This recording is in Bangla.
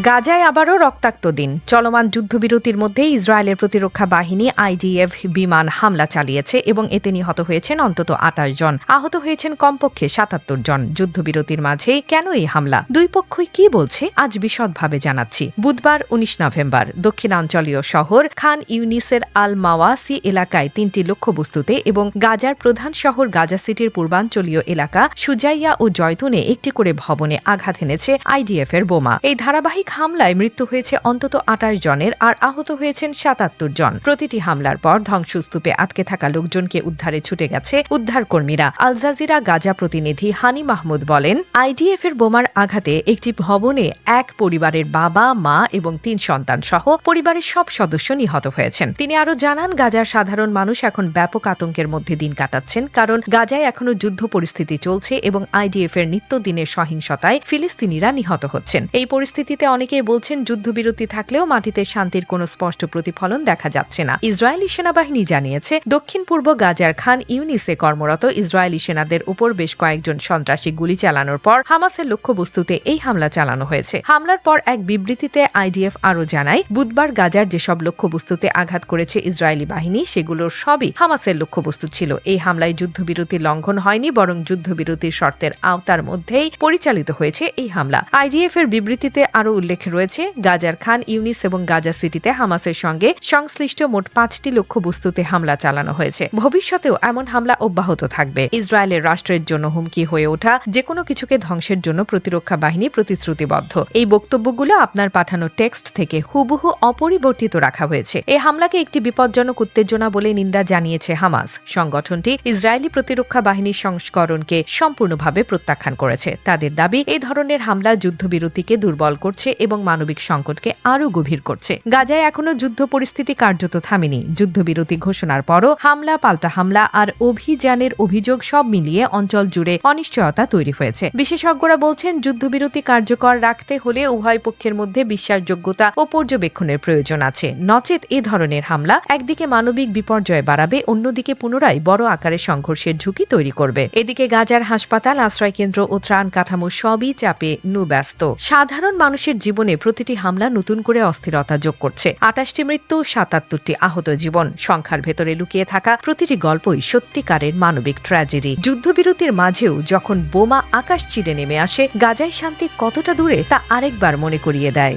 গাজায় আবারও রক্তাক্ত দিন। চলমান যুদ্ধবিরতির মধ্যে ইসরায়েলের প্রতিরক্ষা বাহিনী আইডিএফ বিমান হামলা চালিয়েছে এবং এতে নিহত হয়েছেন অন্তত আটাশ জন। আহত হয়েছেন কমপক্ষে সাতাত্তর জন। যুদ্ধবিরতির মাঝে কেন এই হামলা? দুই পক্ষই কি বলছে? আজ বিশদভাবে জানাচ্ছি। বুধবার উনিশ নভেম্বর, দক্ষিণাঞ্চলীয় শহর খান ইউনিসের আল মাওয়াসি এলাকায় তিনটি লক্ষ্যবস্তুতে এবং গাজার প্রধান শহর গাজা সিটির পূর্বাঞ্চলীয় এলাকা সুজাইয়া ও জয়তুনে একটি করে ভবনে আঘাত এনেছে আইডিএফ এর বোমা। এই ধারাবাহিক হামলায় মৃত্যু হয়েছে অন্তত আটাশ জনের আর আহত হয়েছেন সাতাত্তর জন। প্রতিটি হামলার পর ধ্বংসস্তূপে আটকে থাকা লোকজনকে উদ্ধারে ছুটে গেছে উদ্ধারকর্মীরা। আল জাজিরা গাজা প্রতিনিধি হানি মাহমুদ বলেন আইডিএফ এর বোমার আঘাতে একটি ভবনে এক পরিবারের বাবা, মা এবং তিন সন্তান সহ পরিবারের সব সদস্য নিহত হয়েছেন। তিনি আরও জানান, গাজার সাধারণ মানুষ এখন ব্যাপক আতঙ্কের মধ্যে দিন কাটাচ্ছেন কারণ গাজায় এখনও যুদ্ধ পরিস্থিতি চলছে এবং আইডিএফ এর নিত্যদিনের সহিংসতায় ফিলিস্তিনিরা নিহত হচ্ছেন। এই পরিস্থিতিতে অনেকেই বলছেন, যুদ্ধবিরতি থাকলেও মাটিতে শান্তির কোনো স্পষ্ট প্রতিফলন দেখা যাচ্ছে না। ইসরায়েলি সেনাবাহিনী জানিয়েছে দক্ষিণ পূর্ব গাজার খান ইউনিসে কর্মরত ইসরায়েলি সেনাদের উপর বেশ কয়েকজন সন্ত্রাসী গুলি চালানোর পর হামাসের লক্ষ্যবস্তুতে এই হামলা চালানো হয়েছে। হামলার পর এক বিবৃতিতে আইডিএফ আরও জানায়, বুধবার গাজার যেসব লক্ষ্যবস্তুতে আঘাত করেছে ইসরায়েলি বাহিনী, সেগুলোর সবই হামাসের লক্ষ্যবস্তু ছিল। এই হামলায় যুদ্ধবিরতি লঙ্ঘন হয়নি, বরং যুদ্ধবিরতির শর্তের আওতার মধ্যেই পরিচালিত হয়েছে এই হামলা। আইডিএফ এর বিবৃতিতে আরও উল্লেখ রয়েছে, গাজার খান, ইউনিস এবং গাজা সিটিতে হামাসের সঙ্গে সংশ্লিষ্ট মোট পাঁচটি লক্ষ্যবস্তুতে হামলা চালানো হয়েছে। ভবিষ্যতেও এমন হামলা অব্যাহত থাকবে। ইসরায়েলের রাষ্ট্রের জন্য হুমকি হয়ে ওঠা যে কোনো কিছুকে ধ্বংসের জন্য প্রতিরক্ষা বাহিনী প্রতিশ্রুতিবদ্ধ। এই বক্তব্যগুলো আপনার পাঠানো টেক্সট থেকে হুবহু অপরিবর্তিত রাখা হয়েছে। এই হামলাকে একটি বিপজ্জনক উত্তেজনা বলে নিন্দা জানিয়েছে হামাস। সংগঠনটি ইসরায়েলি প্রতিরক্ষা বাহিনীর সংস্করণকে সম্পূর্ণভাবে প্রত্যাখ্যান করেছে। তাদের দাবি, এই ধরনের হামলা যুদ্ধবিরতিকে দুর্বল করছে এবং মানবিক সংকটকে আরও গভীর করছে। গাজায় এখনও যুদ্ধ পরিস্থিতি কার্যত থামেনি। যুদ্ধবিরতি ঘোষণার পরও হামলা, পাল্টা হামলা আর অভিযানের অভিযোগ সব মিলিয়ে অঞ্চল জুড়ে অনিশ্চয়তা তৈরি হয়েছে। বিশেষজ্ঞরা বলছেন, যুদ্ধবিরতি কার্যকর রাখতে হলে উভয় পক্ষের মধ্যে বিশ্বাসযোগ্যতা ও পর্যবেক্ষণের প্রয়োজন আছে। নচেত এ ধরনের হামলা একদিকে মানবিক বিপর্যয় বাড়াবে, অন্যদিকে পুনরায় বড় আকারে সংঘর্ষের ঝুঁকি তৈরি করবে। এদিকে গাজার হাসপাতাল, আশ্রয়কেন্দ্র ও ত্রাণ কাঠামো সবই চাপে নুব্যস্ত সাধারণ মানুষের জীবনে প্রতিটি হামলা নতুন করে অস্থিরতা যোগ করছে। আটাশটি মৃত্যু, সাতাত্তরটি আহত জীবন। সংখ্যার ভেতরে লুকিয়ে থাকা প্রতিটি গল্পই সত্যিকারের মানবিক ট্র্যাজেডি। যুদ্ধবিরতির মাঝেও যখন বোমা আকাশ চিড়ে নেমে আসে, গাজায় শান্তি কতটা দূরে তা আরেকবার মনে করিয়ে দেয়।